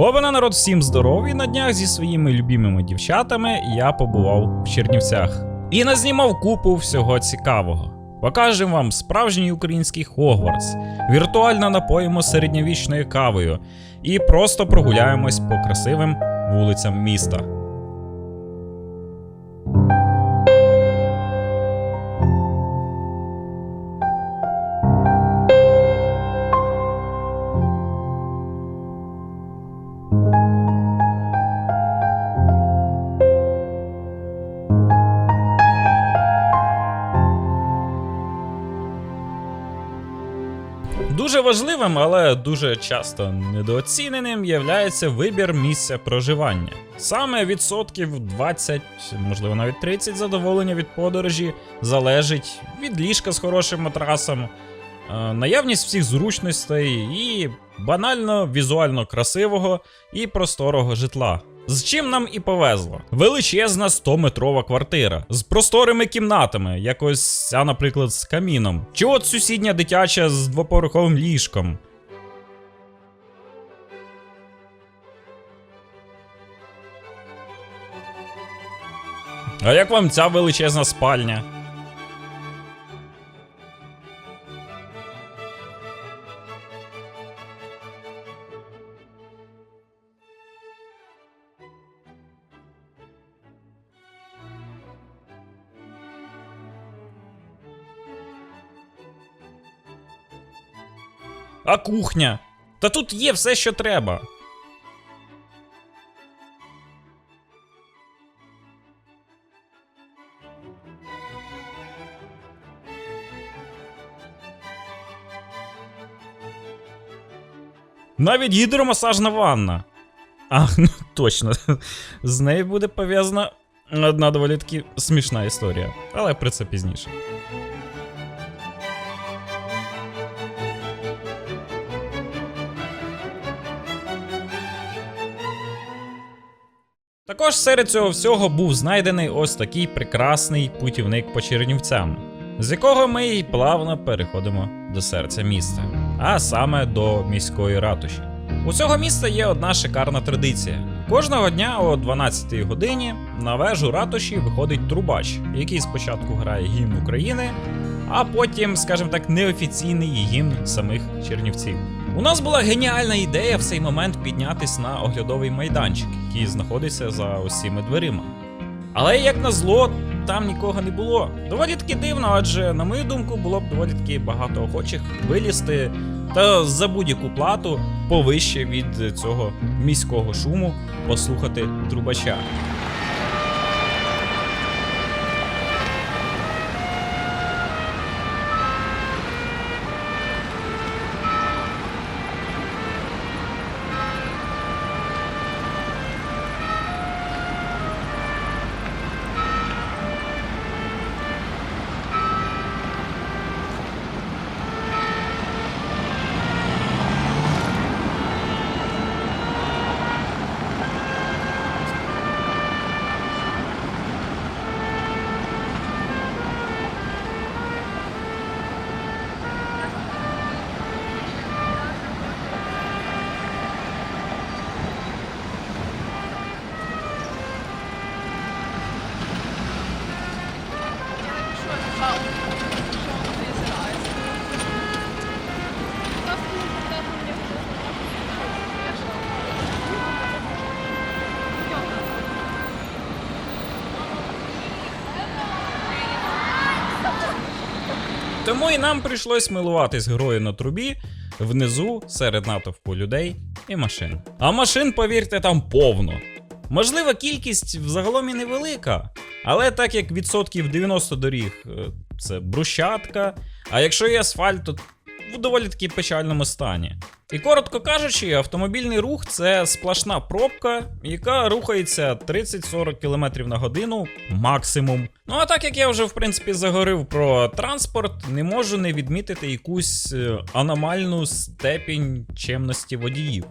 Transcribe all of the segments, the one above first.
Обана народ, всім здоров'я на днях зі своїми любимими дівчатами я побував в Чернівцях. І назнімав купу всього цікавого. Покажемо вам справжній український Хогвартс, віртуально напоїмо середньовічною кавою і просто прогуляємось по красивим вулицям міста. Дуже важливим, але дуже часто недооціненим являється вибір місця проживання. Саме відсотків 20, можливо навіть 30 задоволення від подорожі залежить від ліжка з хорошим матрасом, е, наявність всіх зручностей і банально візуально красивого і просторого житла. З чим нам і повезло. Величезна 100-метрова квартира з просторими кімнатами, якось ця, наприклад, з каміном. Чи от сусідня дитяча з двоповерховим ліжком. А як вам ця величезна спальня? А кухня? Та тут є все, що треба. Навіть гідромасажна ванна. Ах, ну точно. З нею буде пов'язана одна доволі таки смішна історія. Але про це пізніше. Також серед цього всього був знайдений ось такий прекрасний путівник по Чернівцям, з якого ми й плавно переходимо до серця міста, а саме до міської ратуші. У цього міста є одна шикарна традиція. Кожного дня о 12-й годині на вежу ратуші виходить трубач, який спочатку грає гімн України, а потім, скажімо так, неофіційний гімн самих чернівців. У нас була геніальна ідея в цей момент піднятись на оглядовий майданчик, який знаходиться за цими дверима. Але як на зло, там нікого не було. Доволі таки дивно, адже, на мою думку, було б доволі таки багато охочих вилізти та за будь-яку плату повище від цього міського шуму послухати трубача. Тому і нам прийшлось милуватись грою на трубі внизу серед натовпу людей і машин. А машин, повірте, там повно. Можливо, кількість взагалом і невелика, але так як відсотків 90 доріг е, це брущатка. а якщо і асфальт, то в доволі таки печальному стані. І коротко кажучи, автомобільний рух це сплошна пробка, яка рухається 30-40 км на годину максимум. Ну а так як я вже в принципі заговорив про транспорт, не можу не відмітити якусь е, аномальну степінь чемності водіїв.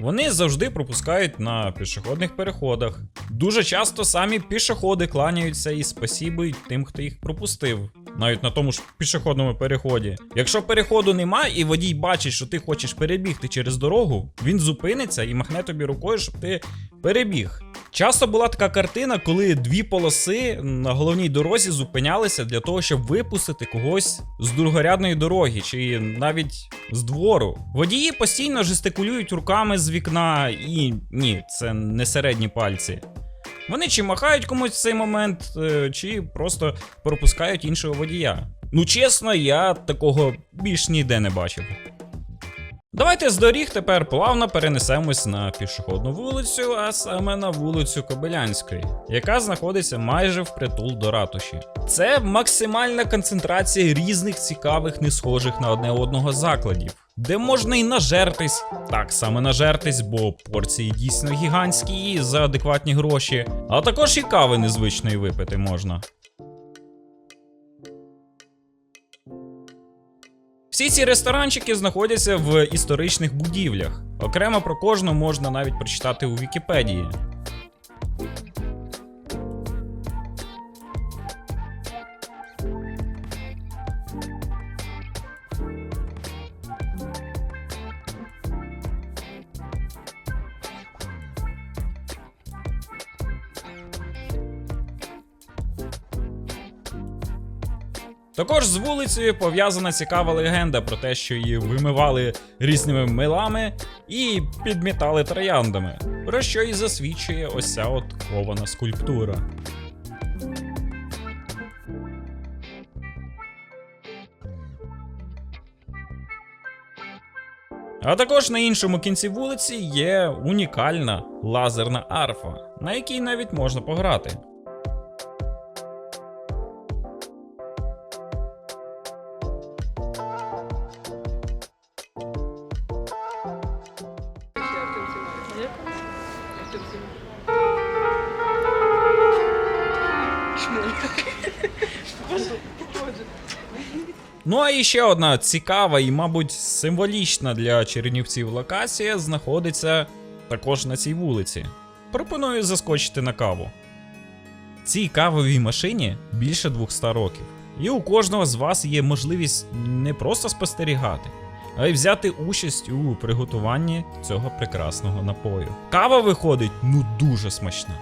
Вони завжди пропускають на пішохідних переходах. Дуже часто самі пішоходи кланяються і спасібують тим, хто їх пропустив. навіть на тому ж пішохідному переході. Якщо переходу нема, і водій бачить, що ти хочеш перебігти через дорогу, він зупиниться і махне тобі рукою, щоб ти перебіг. Часто була така картина, коли дві полоси на головній дорозі зупинялися для того, щоб випустити когось з другорядної дороги, чи навіть з двору. Водії постійно жестикулюють руками з вікна, і ні, це не середні пальці. Вони чи махають комусь в цей момент, е, чи просто пропускають іншого водія. Ну чесно, я такого більш ніде не бачив. Давайте з доріг тепер плавно перенесемось на пішохідну вулицю, а саме на вулицю Кобилянської, яка знаходиться майже впритул до ратуші. Це максимальна концентрація різних цікавих, не схожих на одне одного закладів, де можна і нажертись, так саме нажертись, бо порції дійсно гігантські і за адекватні гроші, а також і кави незвичної випити можна. Всі ці ресторанчики знаходяться в історичних будівлях. Окремо про кожну можна навіть прочитати у Вікіпедії. Також з вулицею пов'язана цікава легенда про те, що її вимивали різними милами і підмітали трояндами, про що і засвідчує ось ця от кована скульптура. А також на іншому кінці вулиці є унікальна лазерна арфа, на якій навіть можна пограти. Ну а ще одна цікава і, мабуть, символічна для чернівців локація знаходиться також на цій вулиці. Пропоную заскочити на каву. Цій кавовій машині більше 200 років. І у кожного з вас є можливість не просто спостерігати, а й взяти участь у приготуванні цього прекрасного напою. Кава виходить ну дуже смачна.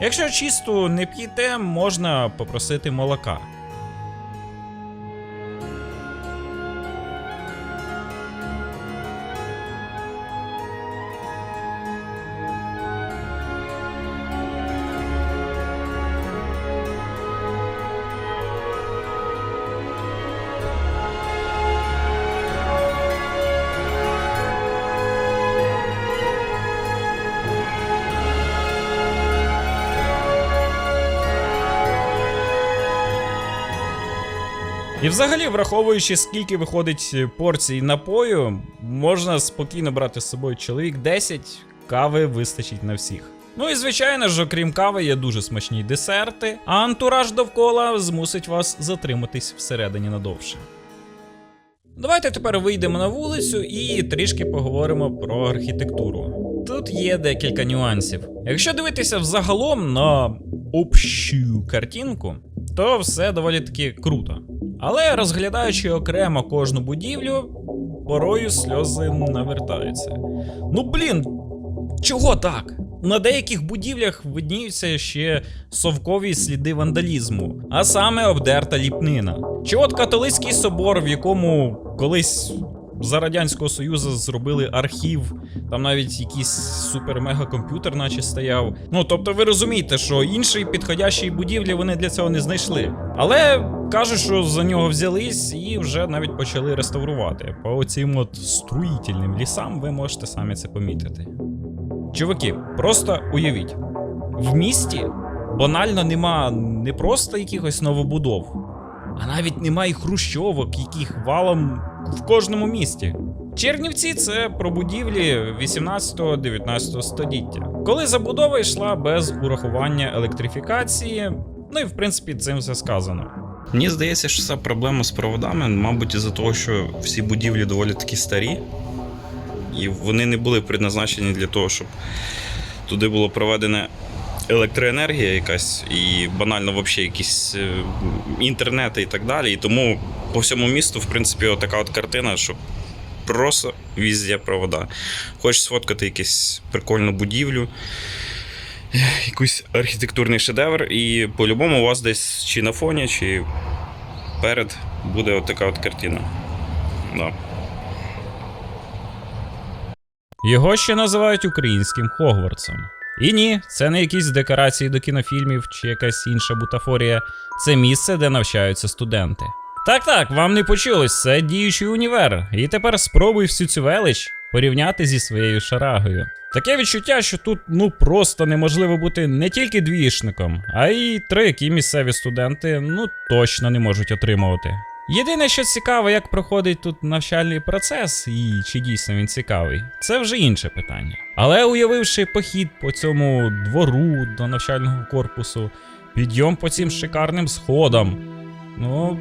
Якщо чисто не п'єте, можна попросити молока. І взагалі, враховуючи, скільки виходить порцій напою, можна спокійно брати з собою чоловік 10, кави вистачить на всіх. Ну і звичайно ж, окрім кави, є дуже смачні десерти, а антураж довкола змусить вас затриматись всередині надовше. Давайте тепер вийдемо на вулицю і трішки поговоримо про архітектуру. Тут є декілька нюансів. Якщо дивитися взагалом на общу картинку, то все доволі таки круто. Але розглядаючи окремо кожну будівлю, порою сльози навертаються. Ну блін, чого так? На деяких будівлях видніються ще совкові сліди вандалізму, а саме обдерта ліпнина. Чи от католицький собор, в якому колись за Радянського Союзу зробили архів, там навіть якийсь супер-мега-комп'ютер, наче стояв. Ну тобто, ви розумієте, що іншої підходящої будівлі вони для цього не знайшли. Але кажуть, що за нього взялись і вже навіть почали реставрувати. По оцим от строїтельним лісам ви можете самі це помітити. Чуваки, просто уявіть, в місті банально нема не просто якихось новобудов, а навіть нема і хрущовок, яких валом в кожному місті. Чернівці це про будівлі 18-19 століття, коли забудова йшла без урахування електрифікації. Ну і в принципі цим все сказано. Мені здається, що це проблема з проводами, мабуть, із-за того, що всі будівлі доволі такі старі, і вони не були предназначені для того, щоб туди було проведене електроенергія якась, і банально взагалі якісь е, інтернети і так далі. І тому по всьому місту, в принципі, отака от картина, що просто везде провода. Хочеш сфоткати якусь прикольну будівлю, якийсь архітектурний шедевр, і по-любому у вас десь чи на фоні, чи перед буде отака от картина. Да. Його ще називають українським Хогвартсом. І ні, це не якісь декорації до кінофільмів чи якась інша бутафорія. Це місце, де навчаються студенти. Так, так, вам не почулось, це діючий універ. І тепер спробуй всю цю велич порівняти зі своєю шарагою. Таке відчуття, що тут ну просто неможливо бути не тільки двієшником, а й три, які місцеві студенти ну точно не можуть отримувати. Єдине, що цікаво, як проходить тут навчальний процес, і чи дійсно він цікавий, це вже інше питання. Але уявивши похід по цьому двору до навчального корпусу, підйом по цим шикарним сходам, ну.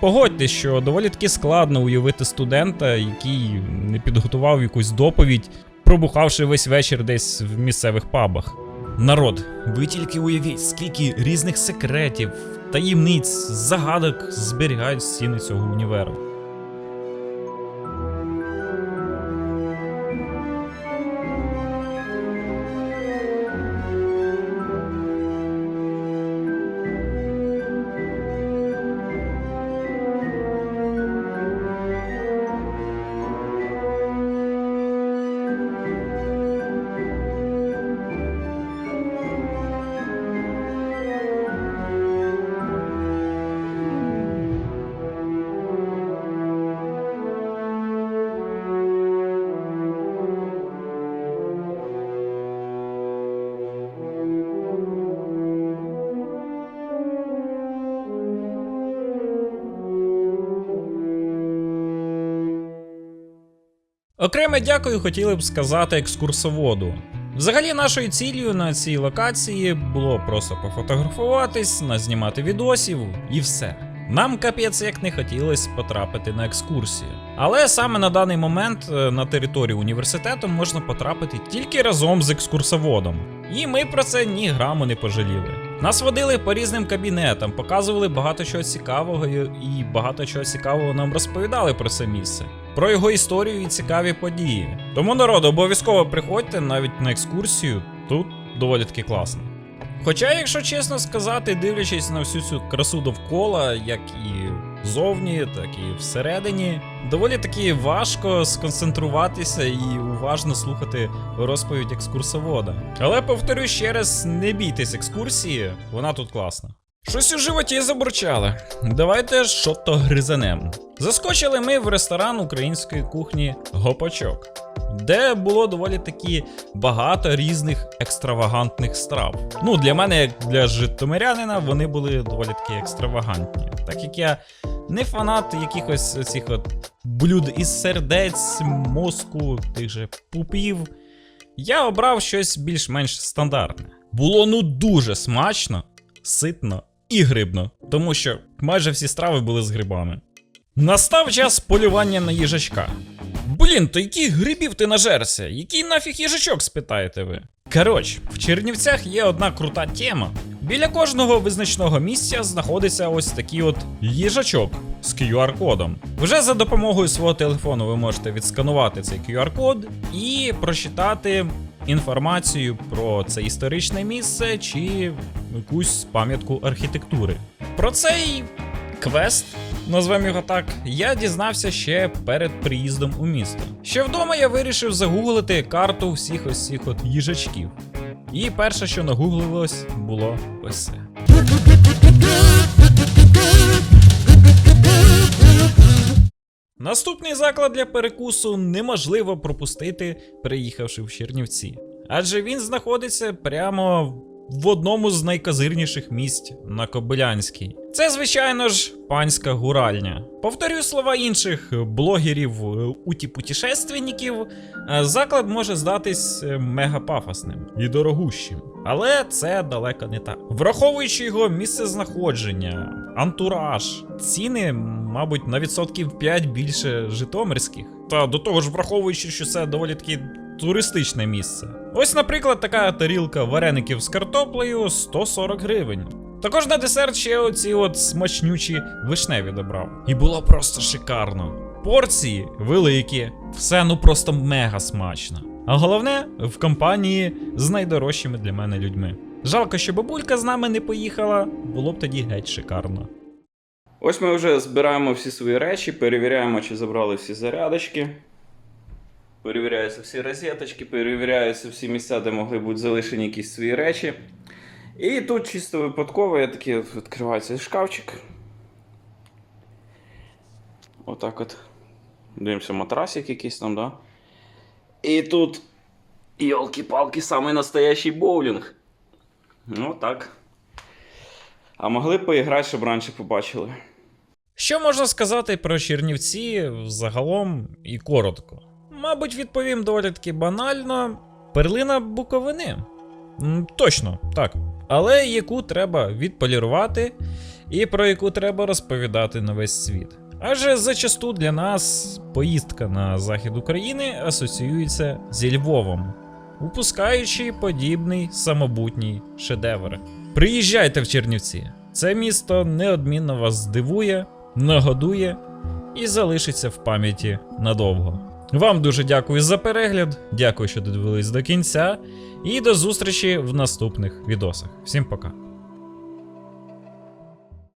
Погодьтесь, що доволі таки складно уявити студента, який не підготував якусь доповідь, пробухавши весь вечір десь в місцевих пабах. Народ, ви тільки уявіть, скільки різних секретів, таємниць, загадок зберігають стіни цього універу. Окреме дякую хотіли б сказати екскурсоводу. Взагалі, нашою цілею на цій локації було просто пофотографуватись, назнімати відосів і все. Нам капець як не хотілося потрапити на екскурсію. Але саме на даний момент е, на територію університету можна потрапити тільки разом з екскурсоводом. І ми про це ні граму не пожаліли. Нас водили по різним кабінетам, показували багато чого цікавого і і багато чого цікавого нам розповідали про це місце, про його історію і цікаві події. Тому народ, обов'язково приходьте навіть на екскурсію, тут доволі таки класно. Хоча, якщо чесно сказати, дивлячись на всю цю красу довкола, як і зовні, так і всередині, доволі таки важко сконцентруватися і уважно слухати розповідь екскурсовода. Але повторю ще раз: не бійтесь екскурсії, вона тут класна. Щось у животі забурчало. Давайте що-то гризанем. Заскочили ми в ресторан української кухні Гопачок, де було доволі таки багато різних екстравагантних страв. Ну, для мене, як для житомирянина, вони були доволі таки екстравагантні. Так як я не фанат якихось цих от блюд із сердець, мозку, тих же пупів. Я обрав щось більш-менш стандартне. Було ну дуже смачно, ситно і грибно, тому що майже всі страви були з грибами. Настав час полювання на їжачка. Блін, то яких грибів ти нажерся? Який нафіг їжачок, спитаєте ви? Коротше, в Чернівцях є одна крута тема. Біля кожного визначного місця знаходиться ось такий от їжачок з QR-кодом. Вже за допомогою свого телефону ви можете відсканувати цей QR-код і прочитати інформацію про це історичне місце чи якусь пам'ятку архітектури. Про цей квест, назвемо його так, я дізнався ще перед приїздом у місто. Ще вдома я вирішив загуглити карту всіх ось цих от їжачків. І перше, що нагуглилось, було ось це. Наступний заклад для перекусу неможливо пропустити, приїхавши в Чернівці. Адже він знаходиться прямо в одному з найказирніших місць на Кобилянській. Це, звичайно ж, панська гуральня. Повторюю слова інших блогерів е, уті-путішественників, е, заклад може здатись е, мегапафосним і дорогущим. Але це далеко не так. Враховуючи його місцезнаходження, антураж, ціни, мабуть, на відсотків 5 більше житомирських. Та до того ж, враховуючи, що це доволі таки туристичне місце. Ось, наприклад, така тарілка вареників з картоплею 140 гривень. Також на десерт ще оці от смачнючі вишневі добрав. І було просто шикарно. Порції великі, все ну просто мега смачно. А головне, в компанії з найдорожчими для мене людьми. Жалко, що бабулька з нами не поїхала, було б тоді геть шикарно. Ось ми вже збираємо всі свої речі, перевіряємо, чи забрали всі зарядочки. Перевіряються всі розеточки, перевіряються всі місця, де могли бути залишені якісь свої речі. І тут чисто випадково я такий відкривається шкафчик. Отак от. Дивимося матрасик якийсь там, да? І тут, йолки-палки, самий настоящий боулінг. Ну так. А могли б поіграти, щоб раніше побачили. Що можна сказати про Чернівці загалом і коротко? Мабуть, відповім доволі таки банально. Перлина Буковини. Точно, так. Але яку треба відполірувати, і про яку треба розповідати на весь світ. Адже зачасту для нас поїздка на захід України асоціюється зі Львовом, упускаючи подібний самобутній шедевр. Приїжджайте в Чернівці. Це місто неодмінно вас здивує, нагодує і залишиться в пам'яті надовго. Вам дуже дякую за перегляд, дякую, що додивились до кінця, і до зустрічі в наступних відосах. Всім пока.